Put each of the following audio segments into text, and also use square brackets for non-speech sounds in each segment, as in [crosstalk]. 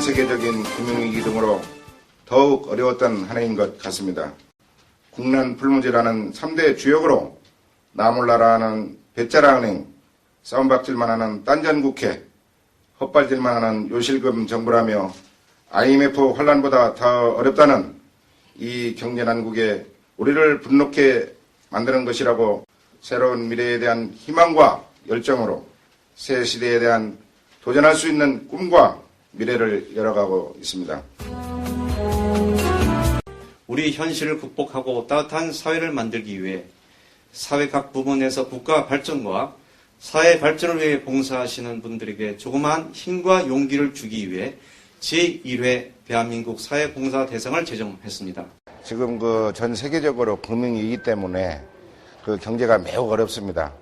전 세계적인 금융위기 등으로 더욱 어려웠던 한 해인 것 같습니다. 국난 풀문제라는 3대 주역으로 나몰라라는 배짜라은행, 싸움박질만 하는 딴전국회, 헛발질만 하는 요실금 정부라며 IMF 환란보다 더 어렵다는 이 경제난국에 우리를 분노케 만드는 것이라고 새로운 미래에 대한 희망과 열정으로 새 시대에 대한 도전할 수 있는 꿈과 미래를 열어가고 있습니다. 우리 현실을 극복하고 따뜻한 사회를 만들기 위해 사회 각 부문에서 국가 발전과 사회 발전을 위해 봉사하시는 분들에게 조그마한 힘과 용기를 주기 위해 제1회 대한민국 사회봉사 대상을 제정했습니다. 지금 그 전 세계적으로 금융위기 때문에 그 경제가 매우 어렵습니다.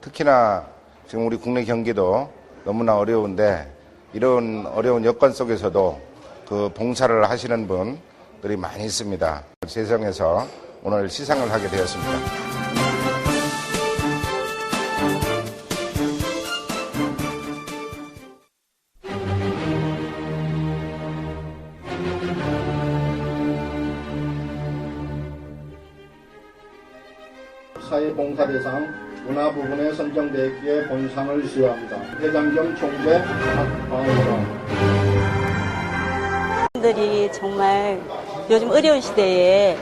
특히나 지금 우리 국내 경기도 너무나 어려운데 이런 어려운 여건 속에서도 그 봉사를 하시는 분들이 많이 있습니다. 세상에서 오늘 시상을 하게 되었습니다. 본상을 수여합니다. 회장 겸 총재 박광우가 분들이 정말 요즘 어려운 시대에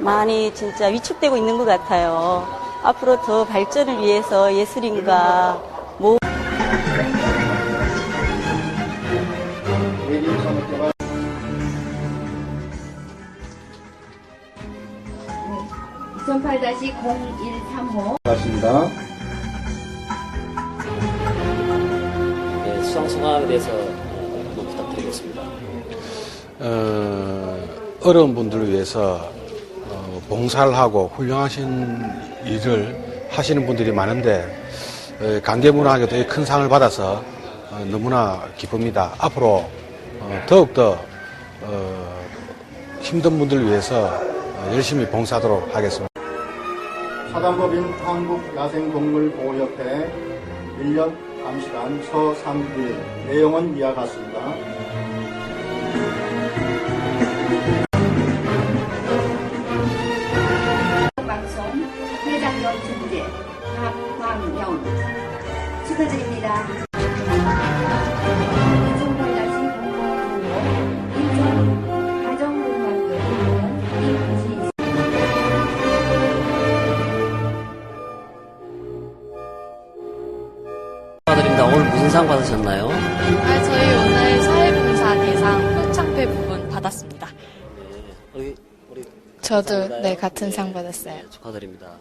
많이 진짜 위축되고 있는 것 같아요. 앞으로 더 발전을 위해서 예술인과 모 외진 산업계가 2008-0135 같습니다. 상 소감에 대해서 어, 한번 부탁드리겠습니다. 어, 어려운 분들을 위해서 어, 봉사를 하고 훌륭하신 일을 하시는 분들이 많은데 어, 관계문화하게도 이큰 상을 받아서 어, 너무나 기쁩니다. 앞으로 어, 더욱더 어, 힘든 분들을 위해서 어, 열심히 봉사하도록 하겠습니다. 사단법인 한국야생동물보호협회 1년 감시관 서상일 내용은 이와 같습니다. 방송 회장 겸 총재 박광영 축하드립니다. 오늘 무슨 상 받으셨나요? 아, 저희 오늘 사회봉사 대상 표창패 부분 받았습니다. 네, 우리, 우리 저도. 네 같은 상 받았어요. 네, 축하드립니다.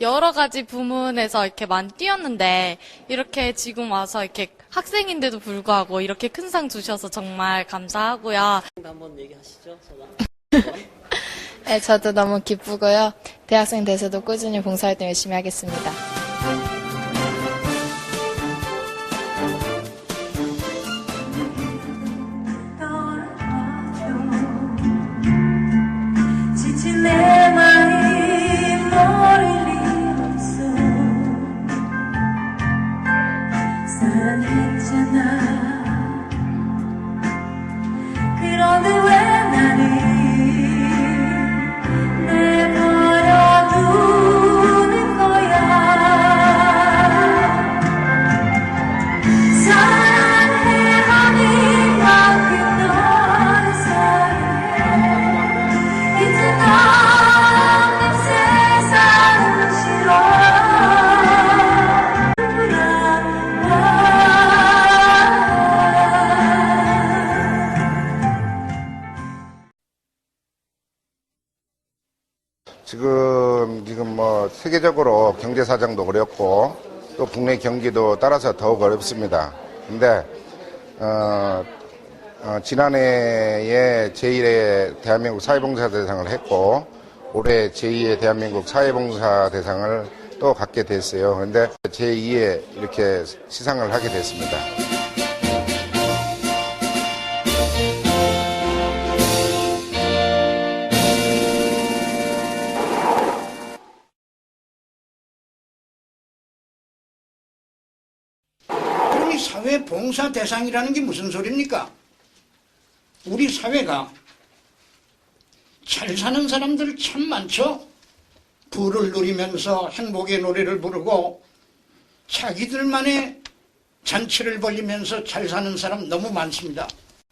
여러 가지 부문에서 이렇게 많이 뛰었는데 이렇게 지금 와서 이렇게 학생인데도 불구하고 이렇게 큰 상 주셔서 정말 감사하고요. 한번 얘기하시죠, 소감. [laughs] 네, 저도 너무 기쁘고요. 대학생 돼서도 꾸준히 봉사활동 열심히 하겠습니다. 따라서 더욱 어렵습니다. 근데 어, 어, 지난해에 제1회 대한민국 사회봉사 대상을 했고 올해 제2회 대한민국 사회봉사 대상을 또 갖게 됐어요. 그런데 제2회 이렇게 시상을 하게 됐습니다. 봉사 대상이라는 게 무슨 소리입니까? 우리 사회가 잘 사는 사람들 참 많죠? 부를 누리면서 행복의 노래를 부르고 자기들만의 잔치를 벌리면서 잘 사는 사람 너무 많습니다.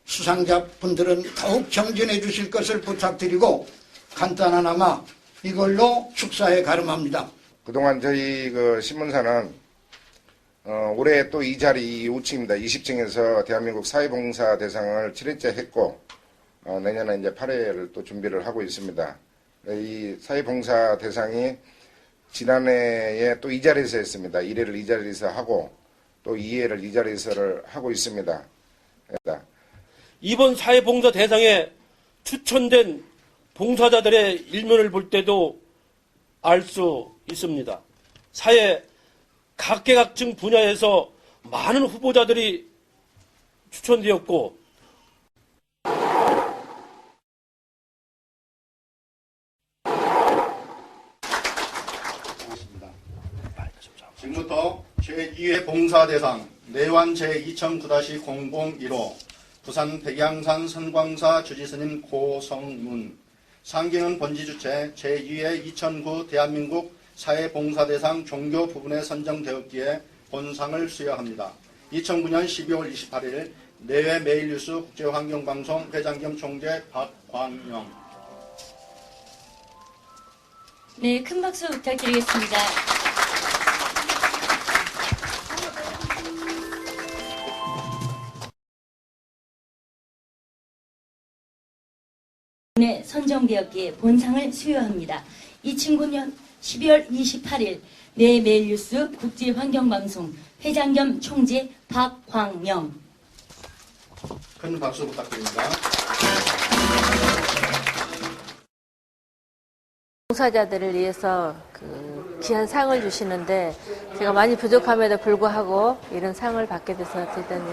수상자 분들은 더욱 정진해 주실 것을 부탁드리고 간단하나마 이걸로 축사에 가름합니다. 그동안 저희 그 신문사는 어, 올해 또 이 자리 우측입니다. 20층에서 대한민국 사회봉사 대상을 7회째 했고 어, 내년에 이제 8회를 또 준비를 하고 있습니다. 이 사회봉사 대상이 지난해에 또 이 자리에서 했습니다. 1회를 이 자리에서 하고 또 2회를 이 자리에서를 하고 있습니다. 이번 사회봉사 대상에 추천된 봉사자들의 일면을 볼 때도 알 수 있습니다. 사회 각계각층 분야에서 많은 후보자들이 추천되었고 지금부터 제2회 봉사대상 내완 제2009-001호 부산 백양산 선광사 주지스님 고성문 상기는 본지주체 제2회 2009 대한민국 사회봉사대상 종교 부분에 선정되었기에 본상을 수여합니다. 2009년 12월 28일 내외 메일뉴스 국제환경방송 회장 겸 총재 박광영 네, 큰 박수 부탁드리겠습니다. 네, 선정되었기에 본상을 수여합니다. 2009년 12월 28일 내 메일 뉴스 국제환경방송 회장 겸 총재 박광영 큰 박수 부탁드립니다. 봉사자들을 위해서 그 귀한 상을 주시는데 제가 많이 부족함에도 불구하고 이런 상을 받게 돼서 대단히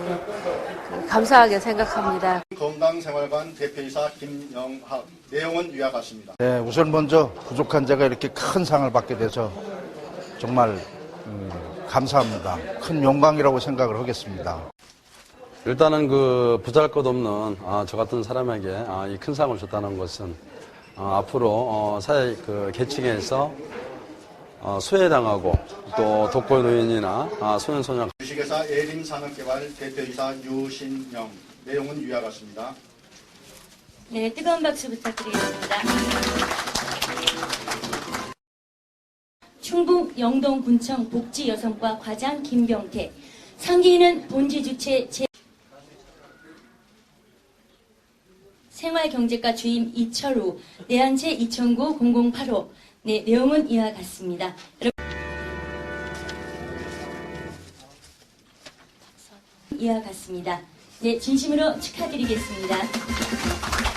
그 감사하게 생각합니다. 건강생활관 대표이사 김영학 내용은 위와 같습니다. 네, 우선 먼저 부족한 제가 이렇게 큰 상을 받게 돼서 정말 음, 감사합니다. 큰 영광이라고 생각을 하겠습니다. 일단은 그 부잘 것 없는 아, 저 같은 사람에게 아, 이 큰 상을 줬다는 것은 어, 앞으로 어, 사회 그 계층에서 어, 소외당하고 또 독거 노인이나 아, 소년소녀 주식회사 예림산업개발 대표이사 유신영 내용은 위와 같습니다. 네, 뜨거운 박수 부탁드리겠습니다. 충북 영동군청 복지여성과 과장 김병태 상기인은 본지 주체 제 생활경제과 주임 이철우 내한체 2009 0085 네, 내용은 이와 같습니다. 이와 같습니다. 네, 진심으로 축하드리겠습니다.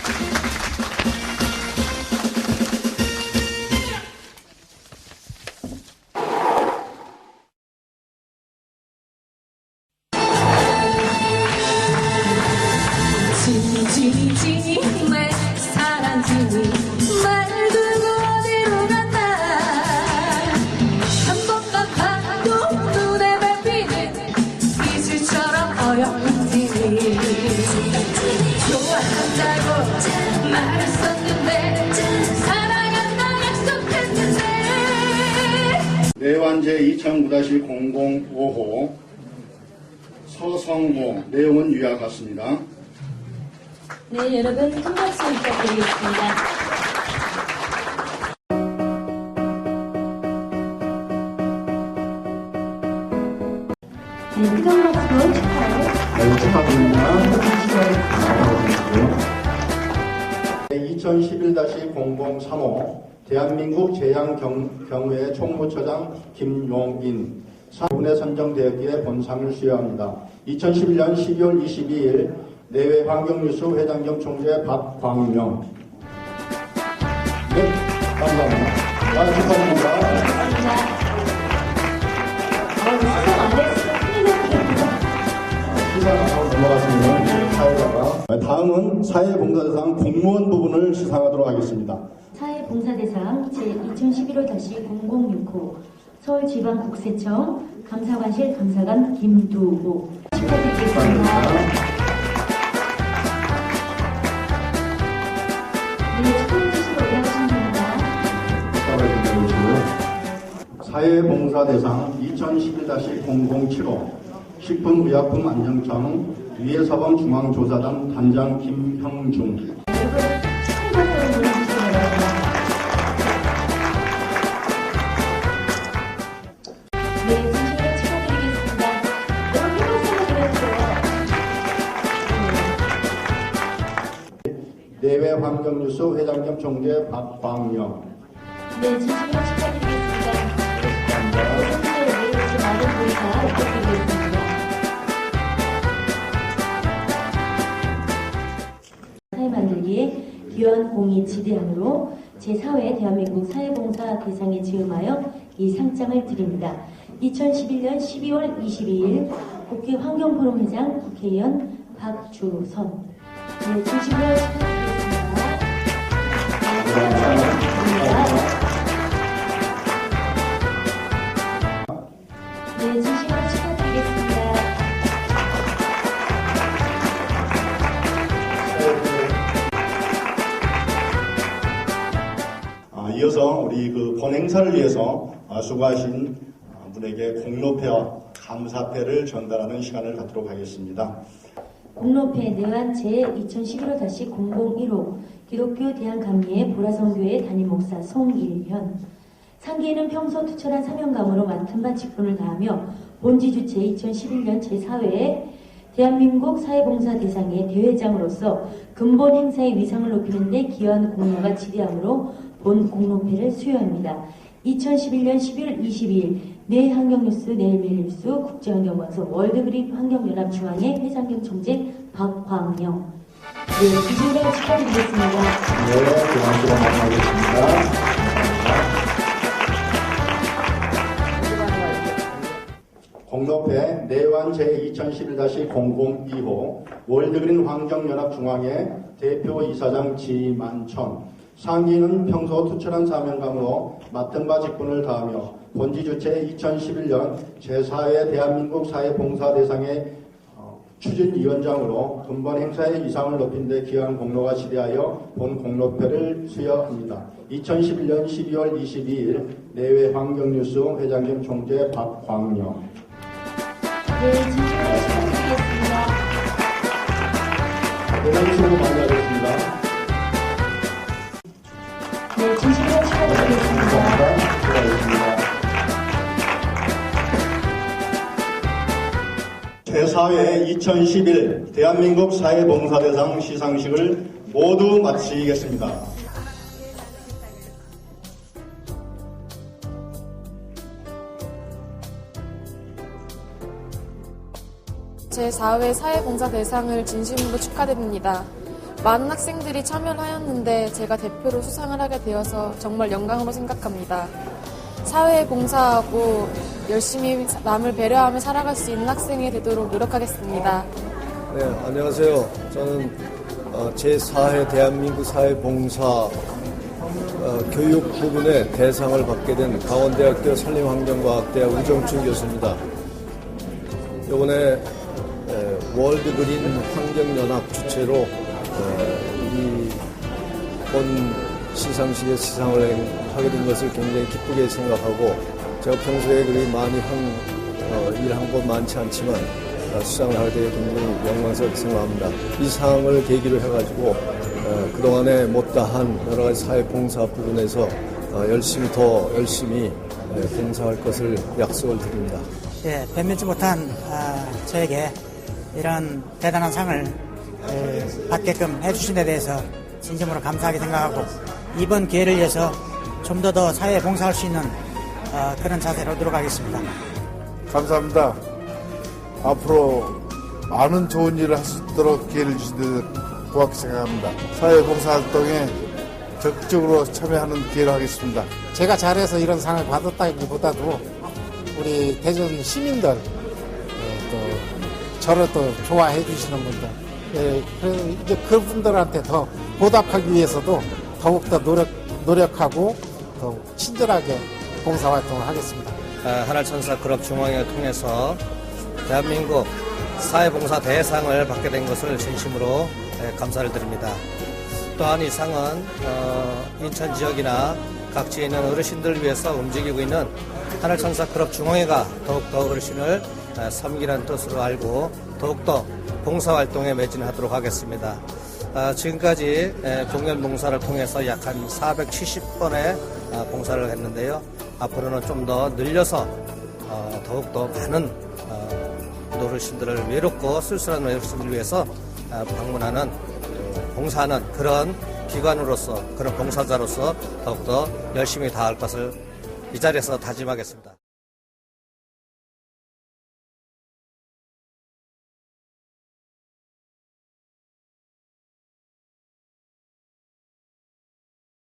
내완제 2009-005호 서성호 내용은 위와 같습니다. 네, 여러분 큰 박수 부탁드리겠습니다. 네, 뜨거운 박수로 축하해. 2011-0035 대한민국 재향경회 총무처장 김용인 사분에 선정되었기에 본상을 수여합니다. 2011년 12월 22일 내외 환경뉴스 회장 겸 총재 박광명. 네, 감사합니다. 자, 축하드립니다. 시상하고 넘어갔으면 사회자가 다음은 사회봉사대상 공무원 부분을 시상하도록 하겠습니다. 사회봉사대상 제2011호-0065 서울지방국세청 감사관실 감사관 김두호 축하드리겠습니다. 사회봉사 대상 2011-0075 식품의약품 안정청 위해사범 중앙조사단 단장 김형중 네, 진심으로 축하드리겠습니다. 여러분 힘을 드려주세요. 내외 환경뉴스 회장 겸 총재 박광영 네, 만들기에 귀한 공이 지대함으로 제4회 대한민국 사회봉사 대상에 지음하여 이 상장을 드립니다. 2011년 12월 22일 국회 환경포럼 회장 국회의원 박주선 네, 진심으로 축하드리겠습니다. 네, 이어서 우리 그 본행사를 위해서 아, 수고하신 아, 분에게 공로패와 감사패를 전달하는 시간을 갖도록 하겠습니다. 공로패 내환 제2011-001호 기독교 대한감리회 보라성교회 담임 목사 송일현 상기에는 평소 투철한 사명감으로 맡은 바 직분을 다하며 본지 주최 2011년 제4회 대한민국 사회봉사 대상의 대회장으로서 근본 행사의 위상을 높이는 데 기여한 공로가 지대함으로 본 공로패를 수여합니다. 2011년 11월 22일 내환경뉴스 내일매일뉴스 국제환경방송 월드그립 환경연합 중앙회 회장 겸 총재 박광영 네, 기준으로 축하드리겠습니다. 네, 고맙습니다. 감사하겠습니다. 공로패 내환 제2011-002호 월드그린 환경연합 중앙회 대표 이사장 지만청 상기는 평소 투철한 사명감으로 맡은 바 직분을 다하며 본지 주최 2011년 제4회 대한민국 사회봉사 대상의 어, 추진위원장으로 근본 행사의 이상을 높인 데 기여한 공로가 지대하여 본 공로표를 수여합니다. 2011년 12월 22일 내외 환경뉴스 회장 겸 총재 박광영 네, 진심으로 많이 하셨습니다. 제4회 2011 대한민국 사회봉사대상 시상식을 모두 마치겠습니다. 제4회 사회봉사 대상을 진심으로 축하드립니다. 많은 학생들이 참여를 하였는데 제가 대표로 수상을 하게 되어서 정말 영광으로 생각합니다. 사회에 봉사하고 열심히 남을 배려하며 살아갈 수 있는 학생이 되도록 노력하겠습니다. 네, 안녕하세요. 저는 어, 제4회 대한민국 사회봉사 어, 교육 부분의 대상을 받게 된 강원대학교 산림환경과학대학 우정춘 교수입니다. 이번에 에, 월드그린 환경연합 주최로 에, 이본 시상식에 시상을 하게 된 것을 굉장히 기쁘게 생각하고 제가 평소에 그리 많이 한, 어, 일한 건 많지 않지만 어, 수상을 하게 되어 굉장히 영광스럽게 생각합니다. 이 상을 계기로 해가지고 어, 그동안에 못다한 여러 가지 사회 봉사 부분에서 어, 열심히 더 열심히 에, 봉사할 것을 약속을 드립니다. 예, 변면치 못한 아, 저에게 이런 대단한 상을 에, 받게끔 해주신 데 대해서 진심으로 감사하게 생각하고 이번 기회를 위해서 좀 더 더 사회에 봉사할 수 있는 어, 그런 자세로 노력하겠습니다. 감사합니다. 앞으로 많은 좋은 일을 할 수 있도록 기회를 데 고맙게 생각합니다. 사회봉사활동에 적극적으로 참여하는 기회를 하겠습니다. 제가 잘해서 이런 상을 받았다기보다도 우리 대전 시민들 예, 또 저를 또 좋아해 주시는 분들 예, 그 이제 그분들한테 더 보답하기 위해서도 더욱더 노력 노력하고 더 친절하게 봉사 활동을 하겠습니다. 하늘천사 클럽 중앙회를 통해서 대한민국 사회봉사 대상을 받게 된 것을 진심으로 예, 감사를 드립니다. 또한 이 상은 어, 인천 지역이나 각지에 있는 어르신들을 위해서 움직이고 있는 하늘천사 클럽 중앙회가 더욱더 어르신을 에, 섬기는 뜻으로 알고 더욱더 봉사활동에 매진하도록 하겠습니다. 아, 지금까지 에, 공연 봉사를 통해서 약 한 470번의 아, 봉사를 했는데요. 앞으로는 좀 더 늘려서 어, 더욱더 많은 어, 어르신들을 외롭고 쓸쓸한 어르신들을 위해서 아, 방문하는 어, 봉사하는 그런 기관으로서 그런 봉사자로서 더욱더 열심히 다할 것을 이 자리에서 다짐하겠습니다.